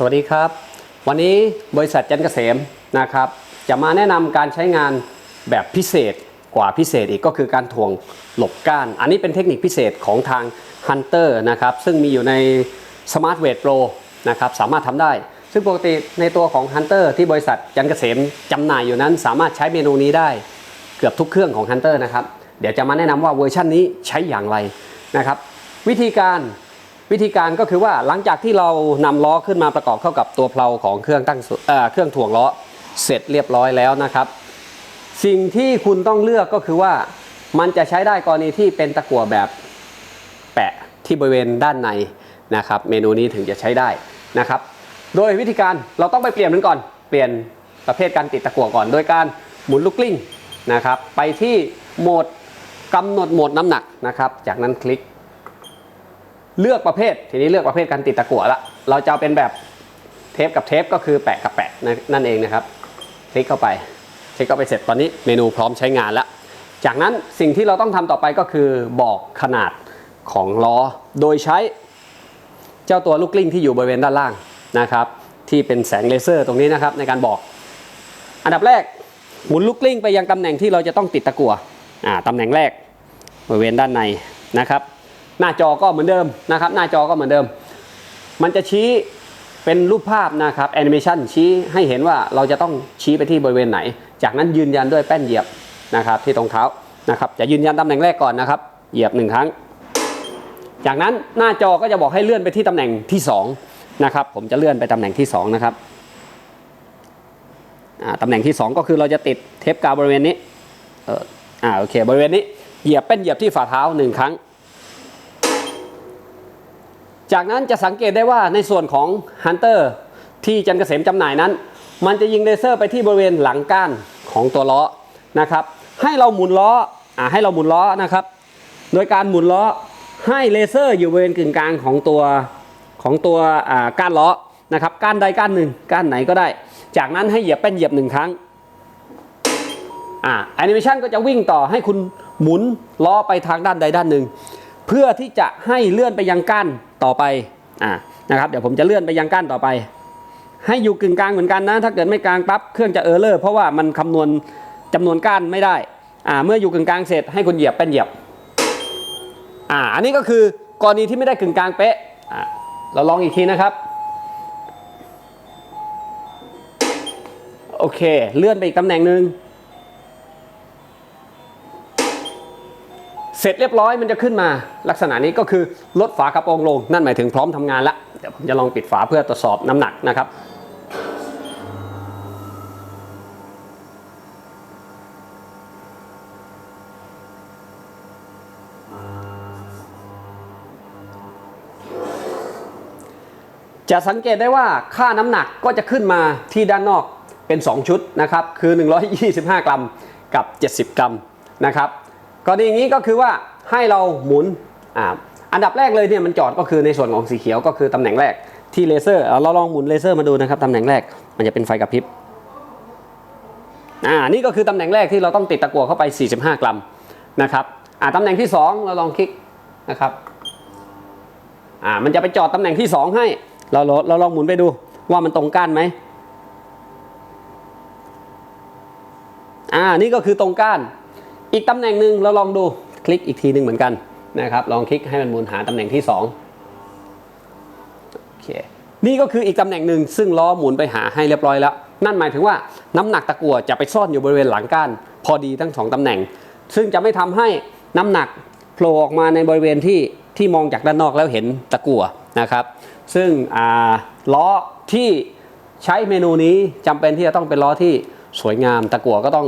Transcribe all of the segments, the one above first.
สวัสดีครับ วันนี้บริษัทจันเกษมนะครับจะมาแนะนำการใช้งานแบบพิเศษกว่าพิเศษอีกก็คือการถ่วงหลบก้าน อันนี้เป็นเทคนิคพิเศษของทาง Hunter นะครับซึ่งมีอยู่ใน Smart Weight Pro นะครับสามารถทำได้ ซึ่งปกติในตัวของ Hunter ที่บริษัทจันเกษมจำหน่ายอยู่นั้น สามารถใช้เมนูนี้ได้เกือบทุกเครื่องของ Hunter นะครับเดี๋ยวจะมาแนะนำว่าเวอร์ชันนี้ใช้อย่างไรนะครับวิธีการ วิธีการก็คือว่าหลังจากที่เรานำล้อขึ้นมาประกอบเข้ากับตัวเพลาของเครื่องตั้งเเครื่องถ่วงล้อเสร็จเรียบร้อยแล้วนะครับ สิ่งที่คุณต้องเลือกก็คือว่ามันจะใช้ได้กรณีที่เป็นตะกั่วแบบแปะที่บริเวณด้านในนะครับ เมนูนี้ถึงจะใช้ได้นะครับ โดยวิธีการเราต้องไปเปลี่ยนมันก่อน เปลี่ยนประเภทการติดตะกั่วก่อน โดยการหมุนลูกกลิ้งนะครับ ไปที่โหมดกำหนดโหมดน้ำหนักนะครับ จากนั้นคลิก เลือกประเภท ทีนี้เลือกประเภทการติดตะกั่วละ เราจะเอาเป็นแบบเทปกับเทปก็คือแปะกับแปะนั่นนั่นเองนะครับ คลิกเข้าไป คลิกเข้าไปเสร็จตอนนี้เมนูพร้อมใช้งานแล้ว จากนั้นสิ่งที่เราต้องทำต่อไปก็คือบอกขนาดของล้อ โดยใช้เจ้าตัวลูกกลิ้งที่อยู่บริเวณด้านล่างนะครับ ที่เป็นแสงเลเซอร์ตรงนี้นะครับในการบอก อันดับแรกหมุนลูกกลิ้งไปยังตำแหน่งที่เราจะต้องติดตะกั่วอ่าตำแหน่งแรกบริเวณด้านในนะครับ หน้าจอก็เหมือนเดิมนะครับ หน้าจอก็เหมือนเดิม มันจะชี้เป็นรูปภาพนะครับแอนิเมชันชี้ให้เห็นว่าเราจะต้องชี้ไปที่บริเวณไหน จากนั้นยืนยันด้วยแป้นเหยียบนะครับที่ตรงเท้านะครับจะยืนยันตำแหน่งแรกก่อนนะครับเหยียบหนึ่งครั้ง จากนั้นหน้าจอก็จะบอกให้เลื่อนไปที่ตำแหน่งที่สองนะครับผมจะเลื่อนไปตำแหน่งที่สองนะครับตำแหน่งที่สองก็คือเราจะติดเทปกาวบริเวณนี้อ่าโอเคบริเวณนี้เหยียบแป้นเหยียบที่ฝ่าเท้าหนึ่งครั้ง จากนั้นจะสังเกตได้ว่าในส่วนของ Hunter ที่จันทร์เกษมจำหน่ายนั้น มันจะยิงเลเซอร์ไปที่บริเวณหลังก้านของตัวล้อนะครับ ให้เราหมุนล้ออให้เราหมุนล้อนะครับ โดยการหมุนล้อให้เลเซอร์อยู่บริเวณกึ่งกลางของตัวของตัวก้านล้อนะครับก้านใดก้านหนึ่งก้านไหนก็ได้ จากนั้นให้เหยียบแป้นเหยียบหนึ่งครั้งอ่าแอนิเมชันก็จะวิ่งต่อให้คุณหมุนล้อไปทางด้านใดด้านหนึ่งเพื่อที่จะให้เลื่อนไปยังก้าน ต่อไปอ่านะครับเดี๋ยวผมจะเลื่อนไปยังก้านต่อไป ให้อยู่กึ่งกลางเหมือนกันนะ ถ้าเกิดไม่กลางปั๊บเครื่องจะเออร์เลอร์เพราะว่ามันคำนวณจำนวนก้านไม่ได้อ่าเมื่ออยู่กึ่งกลางเสร็จให้คุณเหยียบแป้นเหยียบอ่าอันนี้ก็คือกรณีที่ไม่ได้กึ่งกลางเป๊ะอ่าเราลองอีกทีนะครับโอเค เลื่อนไปอีกตำแหน่งหนึ่ง เสร็จเรียบร้อยมันจะขึ้นมาลักษณะนี้ก็คือลดฝากระโปรงลง นั่นหมายถึงพร้อมทำงานแล้วเดี๋ยวผมจะลองปิดฝาเพื่อตรวจสอบน้ำหนักนะครับจะสังเกตได้ว่าค่าน้ำหนักก็จะขึ้นมาที่ด้านนอกเป็น 2 ชุดนะครับ คือ 125 กรัมกับ 70 กรัมนะครับ กรณีอย่างนี้ก็คือว่าให้เราหมุนอ่าอันดับแรกเลยเนี่ยมันจอดก็คือในส่วนของสีเขียวก็คือตำแหน่งแรกที่เลเซอร์เอาเราลองหมุนเลเซอร์มาดูนะครับตำแหน่งแรกมันจะเป็นไฟกระพริบอ่านี่ก็คือตำแหน่งแรกที่เราต้องติดตะกั่วเข้าไป 45 กรัมนะครับอ่าตำแหน่งที่ 2 เราลองคลิกนะครับอ่ามันจะไปจอดตำแหน่งที่ 2 ให้เราเราเราลองหมุนไปดูว่ามันตรงก้านไหมอ่านี่ก็คือตรงก้าน อีกตำแหน่งหนึ่งเราลองดูคลิกอีกทีหนึ่งเหมือนกันนะครับ ลองคลิกให้มันหมุนหาตำแหน่งที่2โอเคนี่ก็คืออีกตำแหน่งหนึ่งซึ่งล้อหมุนไปหาให้เรียบร้อยแล้ว นั่นหมายถึงว่าน้ำหนักตะกั่วจะไปซ่อนอยู่บริเวณหลังก้าน พอดีทั้งสองตำแหน่ง ซึ่งจะไม่ทำให้น้ำหนักโผล่ออกมาในบริเวณที่ที่มองจากด้านนอกแล้วเห็นตะกั่วนะครับ ซึ่งล้อที่ใช้เมนูนี้จำเป็นที่จะต้องเป็นล้อที่สวยงามตะกั่วก็ต้อง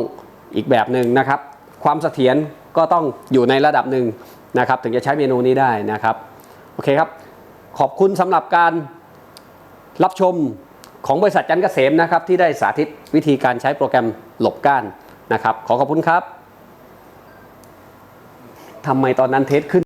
อีกแบบหนึ่งนะครับ ความเสถียรก็ต้องอยู่ในระดับหนึ่งนะครับ ถึงจะใช้เมนูนี้ได้นะครับ โอเคครับ ขอบคุณสำหรับการรับชมของบริษัทจันเกษมนะครับ ที่ได้สาธิตวิธีการใช้โปรแกรมหลบก้านนะครับ ขอขอบคุณครับทำไมตอนนั้นเทสขึ้น